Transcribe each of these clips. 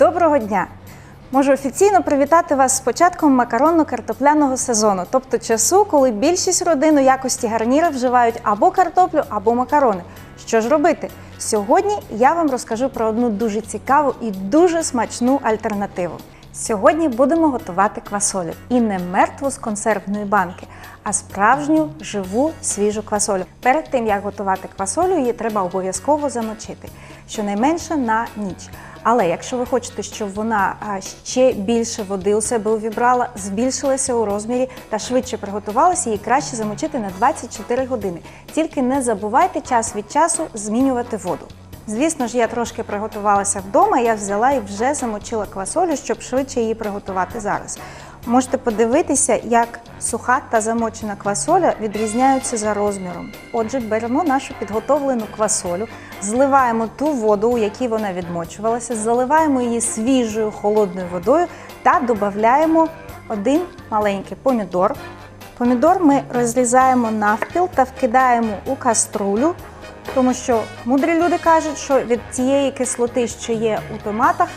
Доброго дня! Можу офіційно привітати вас з початком макаронно-картопляного сезону, тобто часу, коли більшість родин у якості гарніра вживають або картоплю, або макарони. Що ж робити? Сьогодні я вам розкажу про одну дуже цікаву і дуже смачну альтернативу. Сьогодні будемо готувати квасолю і не мертву з консервної банки, а справжню живу свіжу квасолю. Перед тим як готувати квасолю, її треба обов'язково замочити, щонайменше на ніч. Але якщо ви хочете, щоб вона ще більше води у себе увібрала, збільшилася у розмірі та швидше приготувалася, її краще замочити на 24 години. Тільки не забувайте час від часу змінювати воду. Звісно ж, я трошки приготувалася вдома, я взяла і вже замочила квасолю, щоб швидше її приготувати зараз. Можете подивитися, як суха та замочена квасоля відрізняються за розміром. Отже, беремо нашу підготовлену квасолю, зливаємо ту воду, у якій вона відмочувалася, заливаємо її свіжою холодною водою та додаємо один маленький помідор. Помідор ми розрізаємо навпіл та вкидаємо у каструлю, тому що мудрі люди кажуть, що від тієї кислоти, що є у томатах,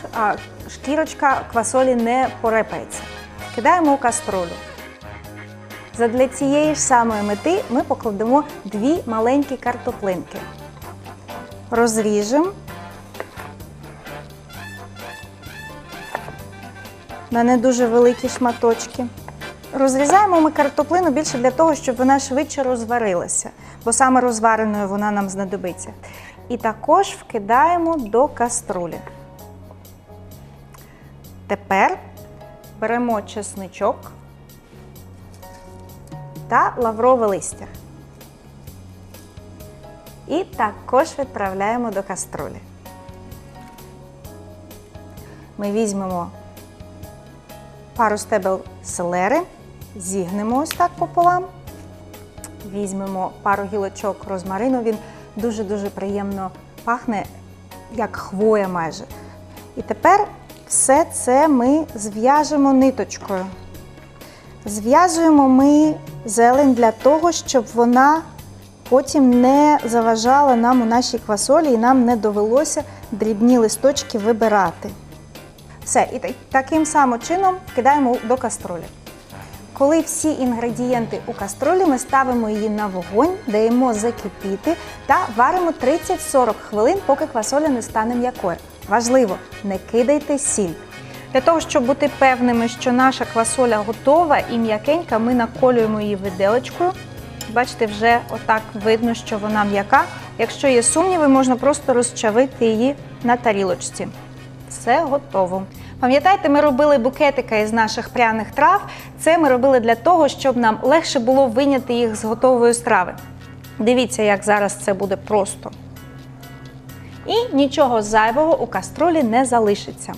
шкірочка квасолі не порепається. Кидаємо у каструлю. Задля цієї ж самої мети ми покладемо дві маленькі картоплинки. Розріжемо на не дуже великі шматочки. Розрізаємо ми картоплину більше для того, щоб вона швидше розварилася, бо саме розвареною вона нам знадобиться. І також вкидаємо до каструлі. Тепер беремо чесничок та лаврове листя. І також відправляємо до каструлі. Ми візьмемо пару стебел селери, зігнемо ось так пополам. Візьмемо пару гілочок розмарину, він дуже-дуже приємно пахне, як хвоя майже. І тепер все це ми зв'яжемо ниточкою. Зв'язуємо ми зелень для того, щоб вона потім не заважала нам у нашій квасолі і нам не довелося дрібні листочки вибирати. Все, і таким самим чином кидаємо до каструлі. Коли всі інгредієнти у каструлі, ми ставимо її на вогонь, даємо закипіти та варимо 30-40 хвилин, поки квасоля не стане м'якою. Важливо, не кидайте сіль. Для того, щоб бути певними, що наша квасоля готова і м'якенька, ми наколюємо її виделочкою. Бачите, вже отак видно, що вона м'яка. Якщо є сумніви, можна просто розчавити її на тарілочці. Все готово. Пам'ятаєте, ми робили букетика із наших пряних трав. Це ми робили для того, щоб нам легше було виняти їх з готової страви. Дивіться, як зараз це буде просто. І нічого зайвого у каструлі не залишиться.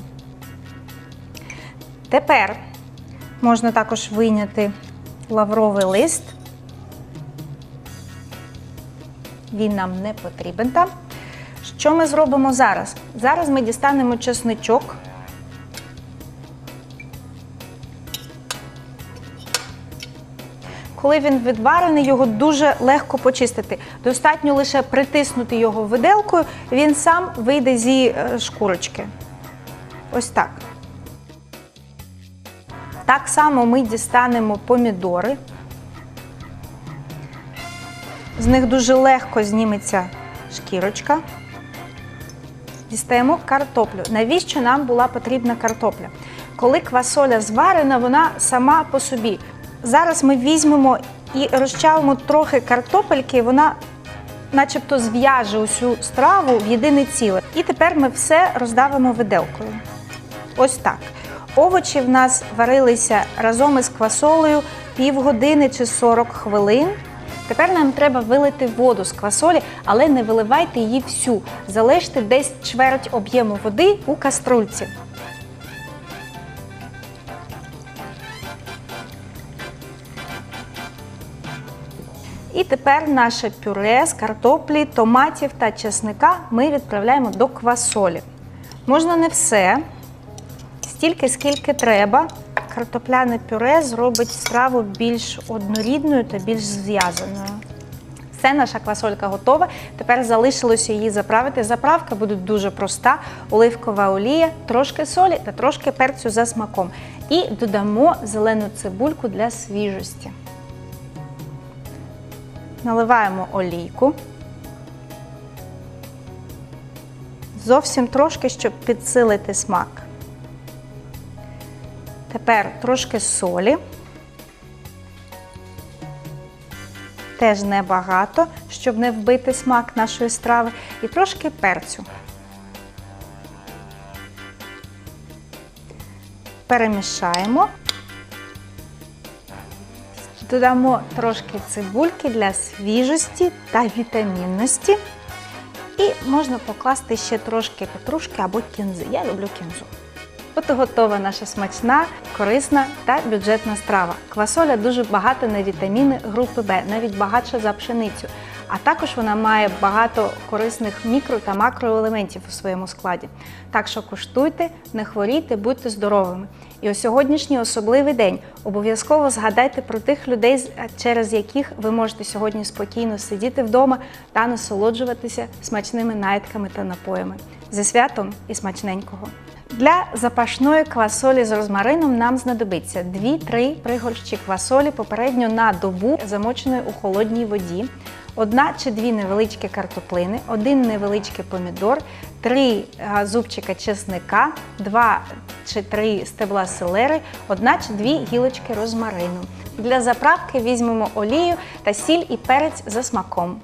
Тепер можна також вийняти лавровий лист. Він нам не потрібен там. Що ми зробимо зараз? Зараз ми дістанемо чесничок. Коли він відварений, його дуже легко почистити. Достатньо лише притиснути його виделкою, він сам вийде зі е, шкурочки. Ось так. Так само ми дістанемо помідори. З них дуже легко зніметься шкірочка. Дістаємо картоплю. Навіщо нам була потрібна картопля? Коли квасоля зварена, вона сама по собі. Зараз ми візьмемо і розчавимо трохи картопельки, вона начебто зв'яже усю страву в єдине ціле. І тепер ми все роздавимо виделкою. Ось так. Овочі в нас варилися разом із квасолею півгодини чи 40 хвилин. Тепер нам треба вилити воду з квасолі, але не виливайте її всю. Залиште десь чверть об'єму води у каструльці. Тепер наше пюре з картоплі, томатів та чесника ми відправляємо до квасолі. Можна не все, стільки, скільки треба. Картопляне пюре зробить страву більш однорідною та більш зв'язаною. Все наша квасолька готова. Тепер залишилося її заправити. Заправка буде дуже проста: оливкова олія, трошки солі та трошки перцю за смаком. І додамо зелену цибульку для свіжості. Наливаємо олійку. Зовсім трошки, щоб підсилити смак. Тепер трошки солі. Теж небагато, щоб не вбити смак нашої страви, і трошки перцю. Перемішаємо. Додамо трошки цибульки для свіжості та вітамінності. І можна покласти ще трошки петрушки або кінзи. Я люблю кінзу. От готова наша смачна, корисна та бюджетна страва. Квасоля дуже багата на вітаміни групи Б, навіть багатша за пшеницю. А також вона має багато корисних мікро та макроелементів у своєму складі. Так що куштуйте, не хворійте, будьте здоровими. І у сьогоднішній особливий день обов'язково згадайте про тих людей, через яких ви можете сьогодні спокійно сидіти вдома та насолоджуватися смачними найтками та напоями. Зі святом і смачненького! Для запашної квасолі з розмарином нам знадобиться 2-3 пригорщі квасолі попередньо на добу замоченої у холодній воді, одна чи дві невеличкі картоплини, один невеличкий помідор, три е, зубчика чесника, два чи три стебла селери, одна чи дві гілочки розмарину. Для заправки візьмемо олію та сіль і перець за смаком.